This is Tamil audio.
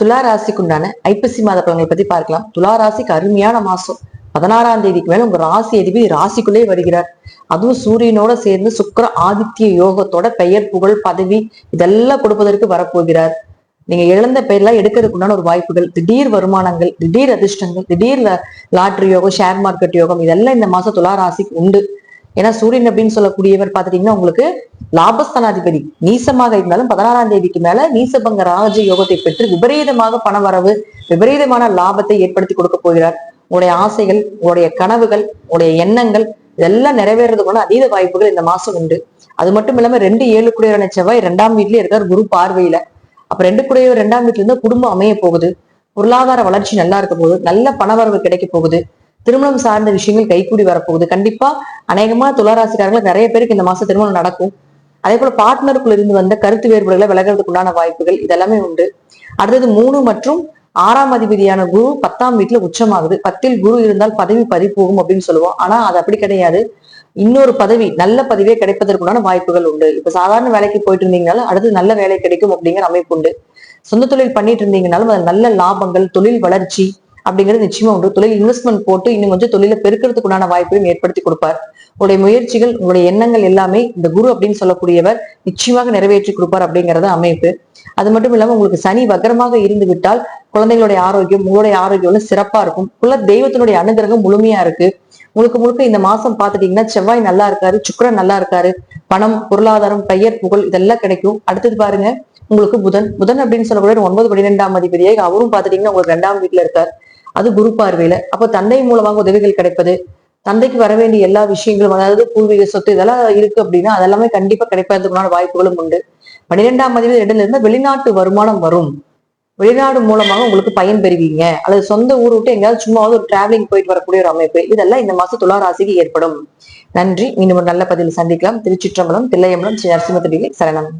துலா ராசிக்குண்டான ஐப்பசி மாத பலன்களை பத்தி பார்க்கலாம். துலா ராசிக்கு அருமையான மாசம். பதினாறாம் தேதிக்கு மேல உங்க ராசி அதிபதி ராசிக்குள்ளே வருகிறார். அதுவும் சூரியனோட சேர்ந்து சுக்கர ஆதித்ய யோகத்தோட பெயர் புகழ் பதவி இதெல்லாம் கொடுப்பதற்கு வரப்போகிறார். நீங்க இழந்த பெயர்லாம் எடுக்கிறதுக்குண்டான ஒரு வாய்ப்புகள். திடீர் வருமானங்கள் திடீர் அதிர்ஷ்டங்கள் திடீர் லாட்ரி யோகம் ஷேர் மார்க்கெட் யோகம் இதெல்லாம் இந்த மாசம் துலா ராசிக்கு உண்டு. ஏன்னா சூரியன் அப்படின்னு சொல்லக்கூடியவர் பாத்துட்டீங்கன்னா உங்களுக்கு லாபஸ்தானாதிபதி. நீசமாக இருந்தாலும் பதினாறாம் தேதிக்கு மேல நீசபங்க ராஜ யோகத்தை பெற்று விபரீதமாக பண வரவு விபரீதமான லாபத்தை ஏற்படுத்தி கொடுக்க போகிறார். உங்களுடைய ஆசைகள் உங்களுடைய கனவுகள் உங்களுடைய எண்ணங்கள் இதெல்லாம் நிறைவேறதுக்கான அதீத வாய்ப்புகள் இந்த மாசம் உண்டு. அது மட்டும் இல்லாம ரெண்டு ஏழு குடையரான செவ்வாய் ரெண்டாம் வீட்லயே இருக்கார் குரு பார்வையில. அப்ப ரெண்டு குடையவர் ரெண்டாம் வீட்டுல இருந்து குடும்பம் அமைய போகுது. பொருளாதார வளர்ச்சி நல்லா இருக்க போகுது. நல்ல பணவரவு கிடைக்க போகுது. திருமணம் சார்ந்த விஷயங்கள் கைகூடி வரப்போகுது. கண்டிப்பா அநேகமா துளாராசிக்காரங்களுக்கு நிறைய பேருக்கு இந்த மாசம் திருமணம் நடக்கும். அதே போல பார்ட்னருக்குள்ள இருந்து வந்த கருத்து வேறுபாடுகளை விலகிறதுக்குண்டான வாய்ப்புகள் இதெல்லாமே உண்டு. அடுத்தது மூணு மற்றும் ஆறாம் அதிபதியான குரு பத்தாம் வீட்டுல உச்சமாகுது. பத்தில் குரு இருந்தால் பதவி பறிப்போகும் அப்படின்னு சொல்லுவோம். ஆனா அது அப்படி கிடையாது. இன்னொரு பதவி நல்ல பதவியே கிடைப்பதற்குண்டான வாய்ப்புகள் உண்டு. இப்ப சாதாரண வேலைக்கு போயிட்டு இருந்தீங்கனாலும் அடுத்து நல்ல வேலை கிடைக்கும் அப்படிங்கிற அமைப்பு உண்டு. சொந்த தொழில் பண்ணிட்டு இருந்தீங்கனாலும் அது நல்ல லாபங்கள் தொழில் வளர்ச்சி அப்படிங்கிறது நிச்சயமா உண்டு. தொழில் இன்வெஸ்ட்மெண்ட் போட்டு இன்னும் கொஞ்சம் தொழிலை பெருக்கிறதுக்குண்டான வாய்ப்பையும் ஏற்படுத்தி கொடுப்பார். உங்களுடைய முயற்சிகள் உங்களுடைய எண்ணங்கள் எல்லாமே இந்த குரு அப்படின்னு சொல்லக்கூடியவர் நிச்சயமாக நிறைவேற்றி கொடுப்பார் அப்படிங்கறது அமைப்பு. அது மட்டும் இல்லாம உங்களுக்கு சனி வக்கரமாக இருந்து விட்டால் குழந்தைகளுடைய ஆரோக்கியம் உங்களுடைய ஆரோக்கியம் சிறப்பா இருக்கும். குல தெய்வத்தினுடைய அனுகிரகம் முழுமையா இருக்கு. முழுக்க முழுக்க இந்த மாசம் பாத்துட்டீங்கன்னா செவ்வாய் நல்லா இருக்காரு சுக்கரன் நல்லா இருக்காரு. பணம் பொருளாதாரம் பெயர் புகழ் இதெல்லாம் கிடைக்கும். அடுத்தது பாருங்க உங்களுக்கு புதன். புதன் அப்படின்னு சொல்லக்கூடிய ஒன்பது பன்னிரெண்டாம் அதிபதியை அவரும் பாத்துட்டீங்கன்னா உங்களுக்கு ரெண்டாம் வீட்டுல இருக்கார். அது குரு பார்வையில. அப்போ தந்தை மூலமாக உதவிகள் கிடைப்பது தந்தைக்கு வர வேண்டிய எல்லா விஷயங்களும் அதாவது பூர்வீக சொத்து இதெல்லாம் இருக்கு அப்படின்னா அதெல்லாமே கண்டிப்பா கிடைப்பதற்குமான வாய்ப்புகளும் உண்டு. பன்னிரெண்டாம் அதிபதி இடத்துல இருந்து வெளிநாட்டு வருமானம் வரும். வெளிநாடு மூலமாக உங்களுக்கு பயன் பெறுவீங்க. அல்லது சொந்த ஊர் விட்டு எங்கேயாவது சும்மாவது ஒரு டிராவலிங் போயிட்டு வரக்கூடிய ஒரு அமைப்பு. இதெல்லாம் இந்த மாசம் துளாராசிக்கு ஏற்படும். நன்றி. மீண்டும் ஒரு நல்ல பதிவில் சந்திக்கலாம். திருச்சிற்றம்பலம் தில்லையம்பலம் ஸ்ரீ நரசிம்ம சரணம்.